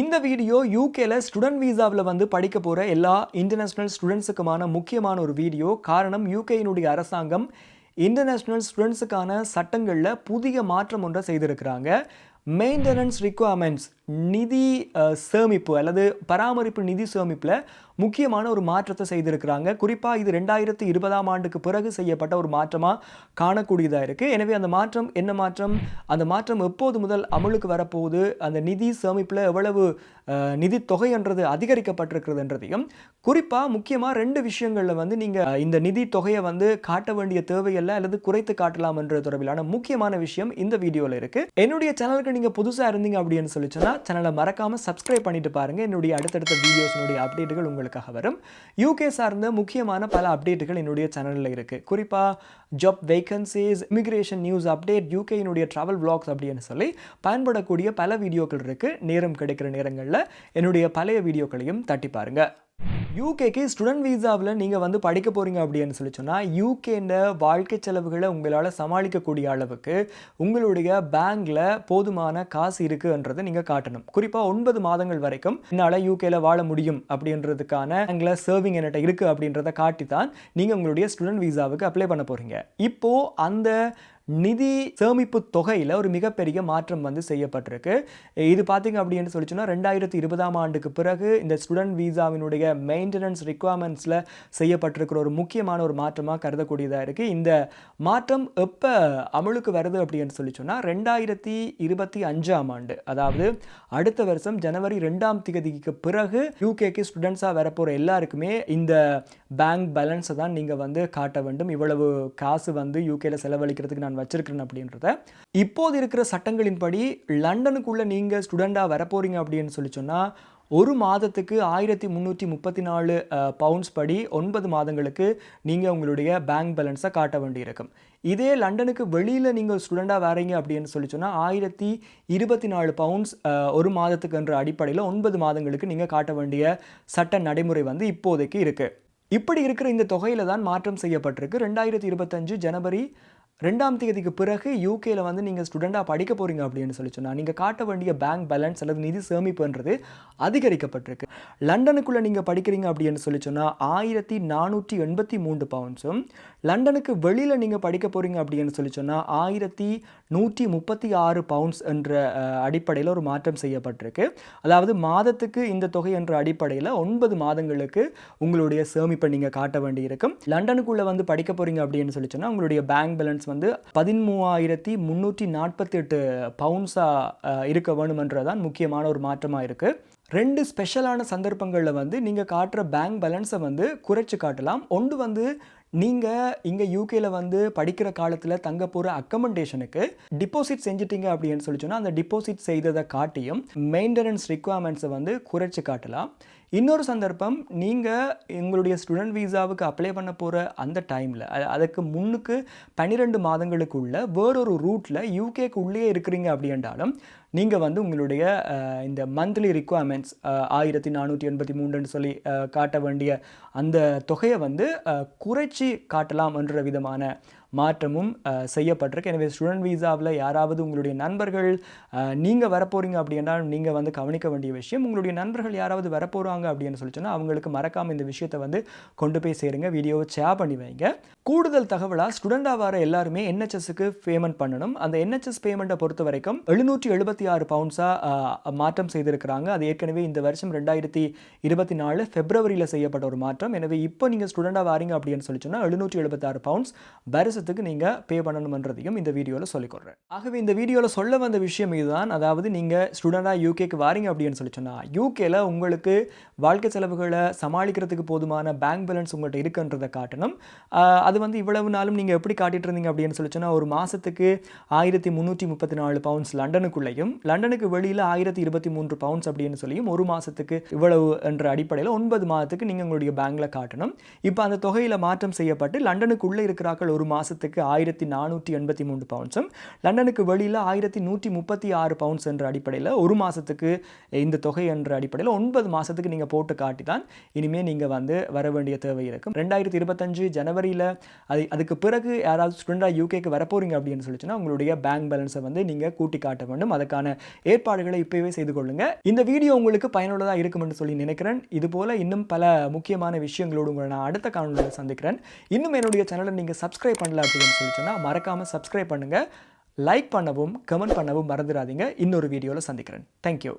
இந்த வீடியோ யூகேல ஸ்டூடெண்ட் வீசாவில் வந்து படிக்க போகிற எல்லா இன்டர்நேஷ்னல் ஸ்டூடெண்ட்ஸுக்குமான முக்கியமான ஒரு வீடியோ. காரணம் யூகேயினுடைய அரசாங்கம் இன்டர்நேஷ்னல் ஸ்டூடெண்ட்ஸுக்கான சட்டங்களில் புதிய மாற்றம் ஒன்றை செய்திருக்கிறாங்க. மெயின்டெனன்ஸ் ரிக்குவயர்மெண்ட்ஸ் நிதி சேமிப்பு அல்லது பராமரிப்பு நிதி சேமிப்பில் முக்கியமான ஒரு மாற்றத்தை செய்திருக்கிறாங்க. குறிப்பாக இது ரெண்டாயிரத்தி இருபதாம் ஆண்டுக்கு பிறகு செய்யப்பட்ட ஒரு மாற்றமாக காணக்கூடியதாக இருக்குது எனவே அந்த மாற்றம் என்ன மாற்றம்? அந்த மாற்றம் எப்போது முதல் அமலுக்கு வரப்போகுது? அந்த நிதி சேமிப்பில் எவ்வளவு நிதி தொகைன்றது அதிகரிக்கப்பட்டிருக்கிறதுன்றதையும் குறிப்பாக முக்கியமாக ரெண்டு விஷயங்களில் வந்து நீங்கள் இந்த நிதி தொகையை வந்து காட்ட வேண்டிய தேவையில்லை அல்லது குறைத்து காட்டலாம் என்ற தொடர்பிலான முக்கியமான விஷயம் இந்த வீடியோவில் இருக்குது என்னுடைய சேனலுக்கு நீங்கள் புதுசாக இருந்தீங்க அப்படின்னு சொல்லி இருந்தால் சேனலை மறக்காமல் சப்ஸ்கிரைப் பண்ணிட்டு பாருங்கள் என்னுடைய அடுத்தடுத்த வீடியோஸினுடைய அப்டேட்டுகள் உங்களுக்காக வரும். யூகே சார்ந்த முக்கியமான பல அப்டேட்டுகள் என்னுடைய சேனலில் இருக்குது குறிப்பாக job vacancies immigration news update யூகேயினுடைய travel vlogs அப்படின்னு சொல்லி பயன்படக்கூடிய பல வீடியோக்கள் இருக்குது நேரம் கிடைக்கிற நேரங்களில் என்னுடைய பழைய வீடியோக்களையும் தட்டி பாருங்கள் யூகேக்கு ஸ்டூடெண்ட் வீசாவில் நீங்கள் வந்து படிக்க போகிறீங்க அப்படின்னு சொல்லி சொன்னால் யூகேண்ட வாழ்க்கை செலவுகளை உங்களால் சமாளிக்கக்கூடிய அளவுக்கு உங்களுடைய பேங்கில் போதுமான காசு இருக்குன்றதை நீங்கள் காட்டணும். குறிப்பாக ஒன்பது மாதங்கள் வரைக்கும் என்னால் யூகேல வாழ முடியும் அப்படின்றதுக்கான பேங்கில் சர்விங் என்கிட்ட இருக்குது அப்படின்றத காட்டி தான் நீங்கள் உங்களுடைய ஸ்டூடெண்ட் வீசாவுக்கு அப்ளை பண்ண போகிறீங்க இப்போது அந்த நிதி சேமிப்பு தொகையில் ஒரு மிகப்பெரிய மாற்றம் வந்து செய்யப்பட்டிருக்கு. இது பார்த்தீங்க அப்படின்னு சொல்லி சொன்னால் ரெண்டாயிரத்தி இருபதாம் ஆண்டுக்கு பிறகு இந்த ஸ்டூடெண்ட் வீசாவினுடைய மெயின்டெனன்ஸ் ரிக்குவயர்மெண்ட்ஸில் செய்யப்பட்டிருக்கிற ஒரு முக்கியமான ஒரு மாற்றமாக கருதக்கூடியதாக இருக்குது இந்த மாற்றம் எப்போ அமலுக்கு வருது அப்படின்னு சொல்லி சொன்னால் ரெண்டாயிரத்தி இருபத்தி அஞ்சாம் ஆண்டு. அதாவது அடுத்த வருஷம் ஜனவரி ரெண்டாம் தேதிக்கு பிறகு யூகேக்கு ஸ்டூடெண்ட்ஸாக வரப்போகிற எல்லாருக்குமே இந்த பேங்க் பேலன்ஸை தான் நீங்கள் வந்து காட்ட வேண்டும். இவ்வளவு காசு வந்து யூகேல செலவழிக்கிறதுக்கு நான் வச்சிருக்கிறேன் அப்படின்றத. இப்போது இருக்கிற சட்டங்களின்படி லண்டனுக்குள்ளே நீங்கள் ஸ்டூடெண்ட்டாக வரப்போகிறீங்க அப்படின்னு சொல்லி சொன்னால் ஒரு மாதத்துக்கு ஆயிரத்தி முந்நூற்றி முப்பத்தி நாலு பவுண்ட்ஸ் படி ஒன்பது மாதங்களுக்கு நீங்கள் உங்களுடைய பேங்க் பேலன்ஸை காட்ட வேண்டியிருக்கும். இதே லண்டனுக்கு வெளியில் நீங்கள் ஸ்டூடெண்ட்டாக வரீங்க அப்படின்னு சொல்லி சொன்னால் ஆயிரத்தி இருபத்தி நாலு பவுண்ட்ஸ் ஒரு மாதத்துக்கு என்ற அடிப்படையில் ஒன்பது மாதங்களுக்கு நீங்கள் காட்ட வேண்டிய சட்ட நடைமுறை வந்து இப்போதைக்கு இருக்குது இப்படி இருக்கிற இந்த தொகையில் தான் மாற்றம் செய்யப்பட்டிருக்கு. ரெண்டாயிரத்தி இருபத்தஞ்சு ஜனவரி ரெண்டாம் தேதிக்கு பிறகு யூகேல வந்து நீங்கள் ஸ்டூடெண்ட்டாக படிக்க போகிறீங்க அப்படின்னு சொல்லி சொன்னால் நீங்கள் காட்ட வேண்டிய பேங்க் பேலன்ஸ் அல்லது நிதி சேமிப்புன்றது அதிகரிக்கப்பட்டிருக்கு. லண்டனுக்குள்ளே நீங்கள் படிக்கிறீங்க அப்படின்னு சொல்லி சொன்னால் ஆயிரத்தி நானூற்றி எண்பத்தி மூன்று பவுண்ட்ஸும் லண்டனுக்கு வெளியில் நீங்கள் படிக்க போகிறீங்க அப்படின்னு சொல்லி சொன்னால் ஆயிரத்தி நூற்றி முப்பத்தி ஆறு பவுண்ட்ஸ் என்ற அடிப்படையில் ஒரு மாற்றம் செய்யப்பட்டிருக்கு. அதாவது மாதத்துக்கு இந்த தொகை என்ற அடிப்படையில் ஒன்பது மாதங்களுக்கு உங்களுடைய சேமிப்பை நீங்கள் காட்ட வேண்டியிருக்கும். லண்டனுக்குள்ளே வந்து படிக்க போகிறீங்க அப்படின்னு சொல்லி சொன்னால் உங்களுடைய பேங்க் பேலன்ஸ் வந்து பதிமூவாயிரத்தி முந்நூற்றி நாற்பத்தி எட்டு பவுன்ஸாக இருக்க வேணுமன்றதான் முக்கியமான ஒரு மாற்றமாக இருக்குது ரெண்டு ஸ்பெஷலான சந்தர்ப்பங்களில் வந்து நீங்கள் காட்டுற பேங்க் பேலன்ஸை வந்து குறைச்சி காட்டலாம். ஒன்று வந்து நீங்கள் இங்கே யூகேல வந்து படிக்கிற காலத்தில் தங்க போகிற அக்கமெண்டேஷனுக்கு டிபாசிட் செஞ்சிட்டீங்க அப்படின்னு சொல்லி சொன்னால் அந்த டிபாசிட் செய்ததை காட்டியும் மெயின்டெனன்ஸ் ரிக்குவயர்மெண்ட்ஸை வந்து குறைச்சி காட்டலாம். இன்னொரு சந்தர்ப்பம் நீங்கள் உங்களுடைய ஸ்டூடெண்ட் வீசாவுக்கு அப்ளை பண்ண போகிற அந்த டைமில் அதுக்கு முன்னுக்கு பன்னிரெண்டு மாதங்களுக்குள்ள வேறொரு ரூட்டில் யூகேக்கு உள்ளே இருக்கிறீங்க அப்படின்றாலும் நீங்கள் வந்து உங்களுடைய இந்த மந்த்லி ரிக்குவயர்மெண்ட்ஸ் ஆயிரத்தி நானூற்றி எண்பத்தி மூன்றுன்னு சொல்லி காட்ட வேண்டிய அந்த தொகையை வந்து குறைச்சி காட்டலாம் என்ற விதமான மாற்றமும் செய்யப்பட்டிருக்கு. எனவே ஸ்டூடெண்ட் வீசாவில் யாராவது உங்களுடைய நண்பர்கள் நீங்கள் வரப்போகிறீங்க அப்படின்னா நீங்கள் வந்து கவனிக்க வேண்டிய விஷயம் உங்களுடைய நண்பர்கள் யாராவது வரப்போகிறாங்க அப்படின்னு சொல்லி சொன்னால் அவங்களுக்கு மறக்காமல் இந்த விஷயத்தை வந்து கொண்டு போய் சேருங்க வீடியோவை ஷேர் பண்ணி வைங்க. கூடுதல் தகவலாக ஸ்டூடெண்டாக வர எல்லாருமே என்ஹெச்எஸ்க்கு பேமெண்ட் பண்ணணும். அந்த என்ஹெச்எஸ் பேமெண்ட்டை பொறுத்த வரைக்கும் எழுநூற்றி எழுபத்தி ஆறு பவுண்ட்ஸாக மாற்றம் செய்திருக்கிறாங்க. அது ஏற்கனவே இந்த வருஷம் ரெண்டாயிரத்தி இருபத்தி நாலு ஃபெப்ரவரியில் செய்யப்பட்ட ஒரு மாற்றம். எனவே இப்போ நீங்கள் ஸ்டூடெண்ட்டாக வரீங்க அப்படின்னு சொல்லி சொன்னால் எழுநூற்றி எழுபத்தாறு பவுண்ட்ஸ் வருஷத்துக்கு நீங்கள் பே பண்ணணுன்றதையும் இந்த வீடியோவில் சொல்லிக்கொடுறேன் ஆகவே இந்த வீடியோவில் சொல்ல வந்த விஷயம் இதுதான். அதாவது நீங்கள் ஸ்டூடெண்ட்டாக யூகேக்கு வாரீங்க அப்படின்னு சொல்லி சொன்னால் யூகேல உங்களுக்கு வாழ்க்கை செலவுகளை சமாளிக்கிறதுக்கு போதுமான பேங்க் பேலன்ஸ் உங்கள்கிட்ட இருக்குன்றதை காட்டணும். அது வந்து இவ்வளவு நாளும் நீங்கள் எப்படி காட்டிட்டு இருந்தீங்க அப்படின்னு சொல்லி சொன்னால் ஒரு மாதத்துக்கு ஆயிரத்தி முந்நூற்றி முப்பத்தி நாலு பவுண்ட்ஸ் லண்டனுக்குள்ளேயும் லண்டனுக்கு வெளியில் ஆயிரத்தி இருபத்தி மூன்று பவுண்ட்ஸ் அப்படின்னு சொல்லியும் ஒரு மாதத்துக்கு இவ்வளவு என்ற அடிப்படையில் ஒன்பது மாதத்துக்கு நீங்கள் உங்களுடைய பேங்கில் காட்டணும். இப்போ அந்த தொகையில் மாற்றம் செய்யப்பட்டு லண்டனுக்குள்ளே இருக்கிறார்கள் ஒரு மாதத்துக்கு மாதத்துக்கு ஆயிரத்தி நானூற்றி எண்பத்தி மூன்று பவுண்ட்ஸும் லண்டனுக்கு வெளியில் ஆயிரத்தி நூற்றி முப்பத்தி ஆறு பவுண்ட்ஸ் என்ற அடிப்படையில் ஒரு மாதத்துக்கு இந்த தொகை என்ற அடிப்படையில் ஒன்பது மாதத்துக்கு நீங்கள் போட்டு காட்டி தான் இனிமேல் நீங்கள் வந்து வர வேண்டிய தேவை இருக்கும். ரெண்டாயிரத்தி இருபத்தஞ்சு ஜனவரியில் அது அதுக்கு பிறகு யாராவது ஸ்டூடெண்டாக யூகேக்கு வரப்போறீங்க அப்படின்னு சொல்லிச்சுன்னா உங்களுடைய பேங்க் பேலன்ஸை வந்து நீங்கள் கூட்டி காட்ட வேண்டும். அதுக்கான ஏற்பாடுகளை இப்போவே செய்து கொள்ளுங்க. இந்த வீடியோ உங்களுக்கு பயனுள்ளதாக இருக்கும்னு சொல்லி நினைக்கிறேன். இதுபோல் இன்னும் பல முக்கியமான விஷயங்களோடு உங்களை நான் அடுத்த காணொலியில் சந்திக்கிறேன். இன்னும் என்னுடைய சேனலை நீங்கள் சப்ஸ்கிரைப் பண்ணல அப்படின்னு சொல்லி சொன்னால் மறக்காமல் சப்ஸ்கிரைப் பண்ணுங்கள் லைக் பண்ணவும் கமெண்ட் பண்ணவும் மறந்துடாதீங்க. இன்னொரு வீடியோவில் சந்திக்கிறேன். தேங்க்யூ